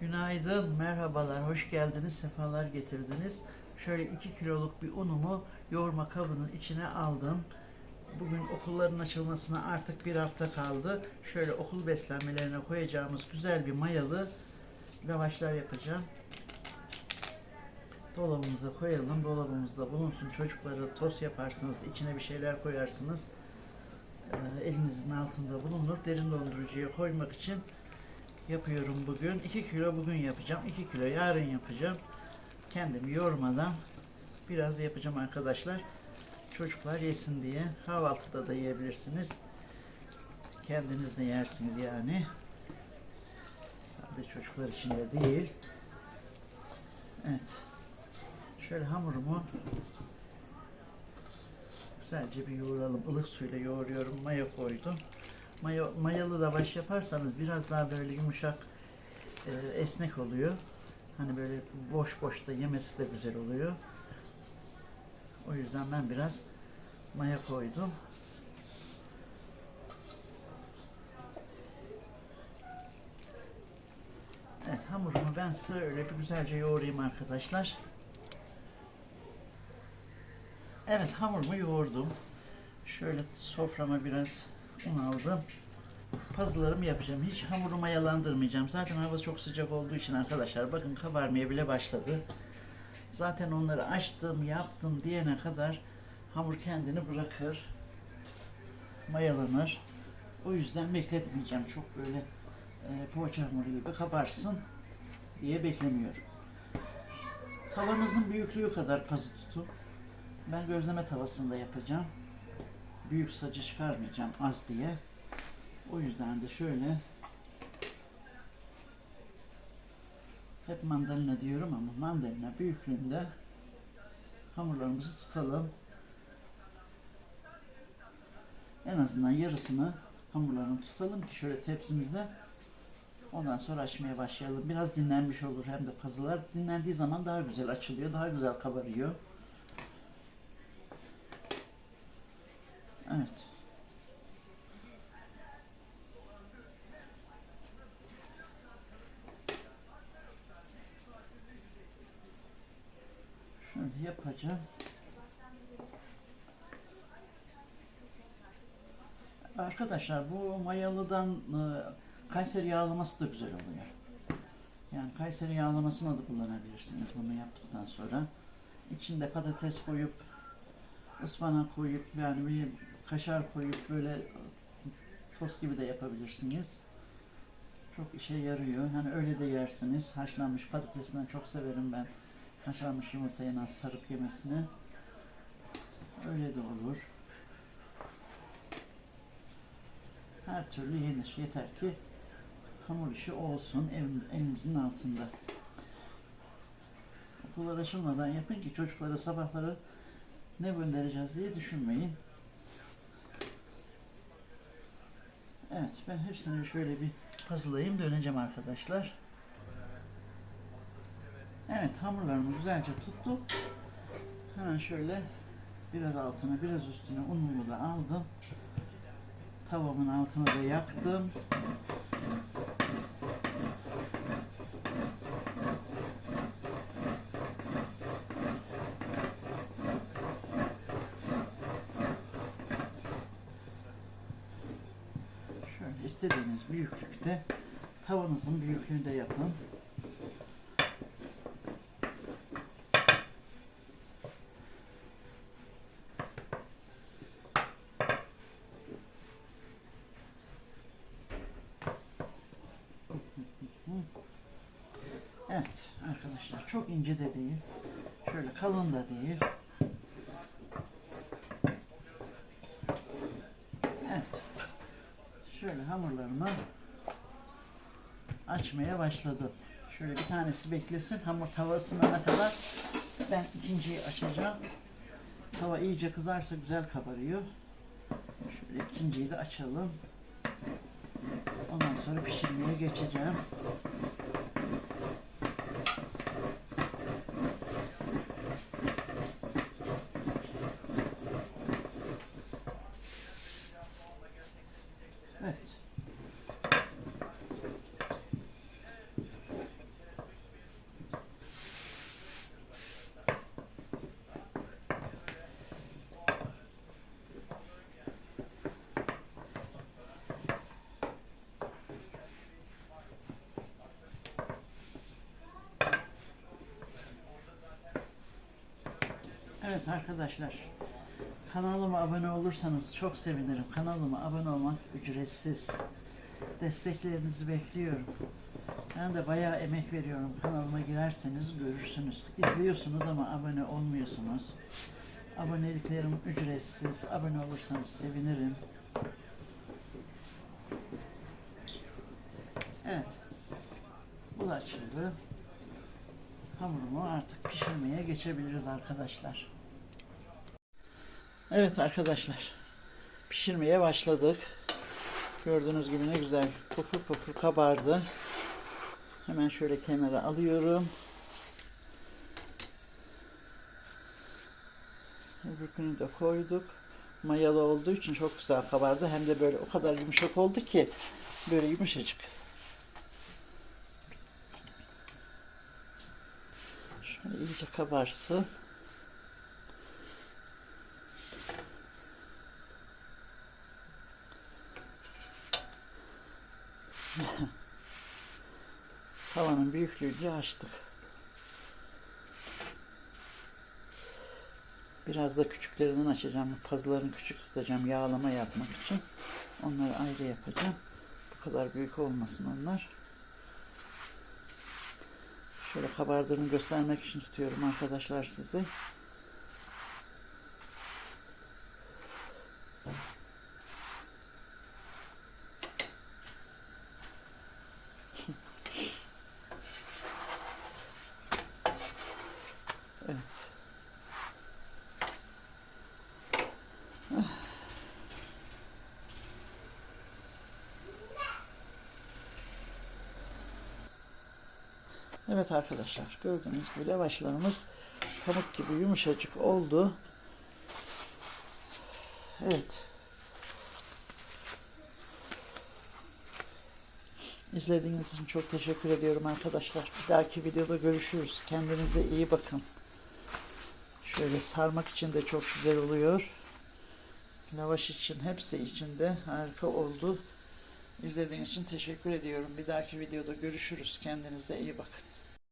Günaydın, merhabalar, hoş geldiniz, sefalar getirdiniz. Şöyle 2 kiloluk bir unumu yoğurma kabının içine aldım. Bugün okulların açılmasına artık bir hafta kaldı. Şöyle okul beslenmelerine koyacağımız güzel bir mayalı lavaşlar yapacağım. Dolabımıza koyalım, dolabımızda bulunsun. Çocuklara tost yaparsınız, içine bir şeyler koyarsınız. Ee, elinizin altında bulunur. Derin dondurucuya koymak için yapıyorum bugün. 2 kilo bugün yapacağım. 2 kilo yarın yapacağım. Kendimi yormadan biraz yapacağım arkadaşlar. Çocuklar yesin diye. Kahvaltıda da yiyebilirsiniz. Kendiniz de yersiniz yani. Sadece çocuklar için de değil. Evet. Şöyle hamurumu güzelce bir yoğuralım. Ilık suyla yoğuruyorum. Maya koydum. Maya, mayalı lavaş yaparsanız biraz daha böyle yumuşak, e, esnek oluyor. Hani böyle boş boş da yemesi de güzel oluyor. O yüzden ben biraz maya koydum. Evet hamurumu ben size öyle bir güzelce yoğurayım arkadaşlar. Evet hamurumu yoğurdum. Şöyle soframa biraz un aldım. Pazılarımı yapacağım. Hiç hamurumu mayalandırmayacağım. Zaten hava çok sıcak olduğu için arkadaşlar bakın kabarmaya bile başladı. Zaten onları açtım, yaptım diyene kadar hamur kendini bırakır. Mayalanır. O yüzden bekletmeyeceğim. Çok böyle e, poğaça hamuru gibi kabarsın diye beklemiyorum. Tavanızın büyüklüğü kadar pazı tutun. Ben gözleme tavasında yapacağım. Büyük sacı çıkarmayacağım az diye. O yüzden de şöyle hep mandalina diyorum ama mandalina büyüklüğünde hamurlarımızı tutalım. En azından yarısını hamurlarını tutalım ki şöyle tepsimizde ondan sonra açmaya başlayalım. Biraz dinlenmiş olur hem de pazılar dinlendiği zaman daha güzel açılıyor, daha güzel kabarıyor. Evet. Şöyle yapacağım. Arkadaşlar bu mayalıdan e, Kayseri yağlaması da güzel oluyor. Yani Kayseri yağlamasını da kullanabilirsiniz bunu yaptıktan sonra. İçinde patates koyup ıspanak koyup yani bir kaşar koyup böyle tost gibi de yapabilirsiniz. Çok işe yarıyor. Hani öyle de yersiniz. Haşlanmış patatesinden çok severim ben. Haşlanmış yumurtayı nasıl sarıp yemesini. Öyle de olur. Her türlü yenir. Yeter ki hamur işi olsun elim, elimizin altında. Okullar açılmadan yapın ki çocuklara sabahları ne göndereceğiz diye düşünmeyin. Evet ben hepsini şöyle bir puzzle'layayım döneceğim arkadaşlar. Evet hamurlarımı güzelce tuttum. Hemen şöyle biraz altına biraz üstüne unumu da aldım. Tavamın altını da yaktım. Şöyle istediğiniz büyüklükte tavanızın büyüklüğünde yapın. Evet arkadaşlar çok ince de değil. Şöyle kalın da değil. Evet. Şöyle hamurlarımı açmaya başladım. Şöyle bir tanesi beklesin. Hamur tava ısınana kadar ben ikinciyi açacağım. Tava iyice kızarsa güzel kabarıyor. Şöyle ikinciyi de açalım. Ondan sonra pişirmeye geçeceğim. Evet. Evet arkadaşlar. Kanalıma abone olursanız çok sevinirim. Kanalıma abone olmak ücretsiz. Desteklerinizi bekliyorum. Ben de bayağı emek veriyorum. Kanalıma girerseniz görürsünüz. İzliyorsunuz ama abone olmuyorsunuz. Aboneliklerim ücretsiz. Abone olursanız sevinirim. Evet. Bu da açıldı. Hamurumu artık pişirmeye geçebiliriz arkadaşlar. Evet arkadaşlar. Pişirmeye başladık. Gördüğünüz gibi ne güzel pufur pufur kabardı. Hemen şöyle kenara alıyorum. Öbürkünü de koyduk. Mayalı olduğu için çok güzel kabardı. Hem de böyle o kadar yumuşak oldu ki böyle yumuşacık. Şöyle iyice kabarsın. Tavanın büyüklüğünce açtık. Biraz da küçüklerinden açacağım. Pazılarını küçük tutacağım yağlama yapmak için. Onları ayrı yapacağım. Bu kadar büyük olmasın onlar. Şöyle kabardığını göstermek için tutuyorum arkadaşlar sizi. Evet. Evet arkadaşlar gördüğünüz gibi lavaşlarımız pamuk gibi yumuşacık oldu. Evet. İzlediğiniz için çok teşekkür ediyorum arkadaşlar. Bir dahaki videoda görüşürüz. Kendinize iyi bakın. Şöyle sarmak için de çok güzel oluyor. Lavaş için hepsi için de harika oldu. İzlediğiniz için teşekkür ediyorum. Bir dahaki videoda görüşürüz. Kendinize iyi bakın.